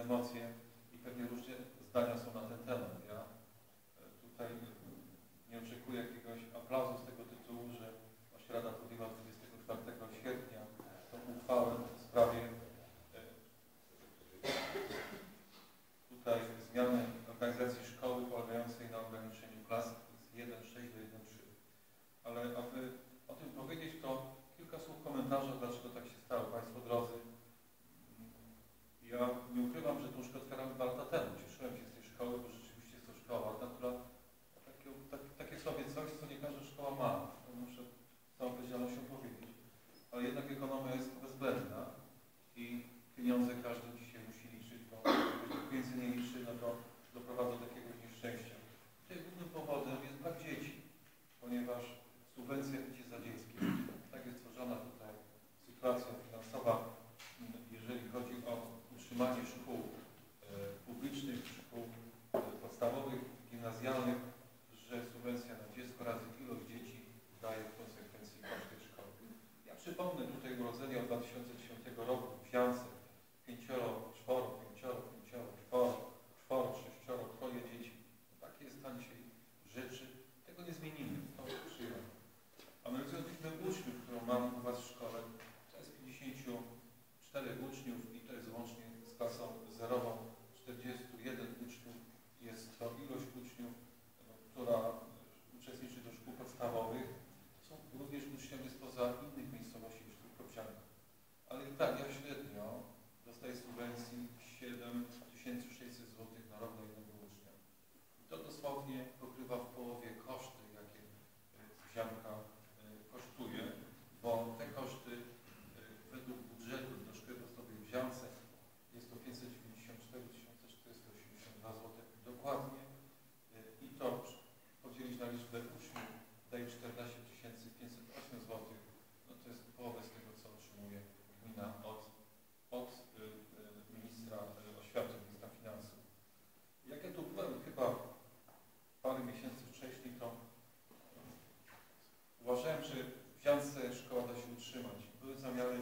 emocje i pewnie różne zdania są na ten temat. Ja e, tutaj nie oczekuję jakiegoś aplauzu z tego tytułu, że właśnie Rada podjęła 24 sierpnia tą uchwałę w sprawie e, tutaj zmiany organizacji szkoły polegającej na ograniczeniu klas z 1,6 do 1,3. Ale aby o tym powiedzieć, to kilka słów komentarza, dlaczego tak się stało. Państwo drodzy, ja nie ukrywam, że tą szkołę otwieramy dwa lata temu. Cieszyłem się z tej szkoły, bo rzeczywiście jest to szkoła, ta, która takie, tak, takie sobie coś, co nie każda szkoła ma. To muszę z całą odpowiedzialnością powiedzieć. Ale jednak ekonomia jest bezwzględna i pieniądze każdy dzisiaj musi liczyć, bo jeżeli pieniędzy nie liczy, no to doprowadza do jakiegoś nieszczęścia. Tutaj głównym powodem jest brak dzieci, ponieważ subwencja idzie za dzieckiem. Tak jest tworzona tutaj sytuacja finansowa, jeżeli chodzi o utrzymanie szkół e, publicznych, szkół e, podstawowych, gimnazjalnych, że subwencja na dziecko razy ilość dzieci daje w konsekwencji koszty szkoły. Ja przypomnę tutaj urodzenie od 2010 roku to Ziance szkoła da się utrzymać. Były zamiary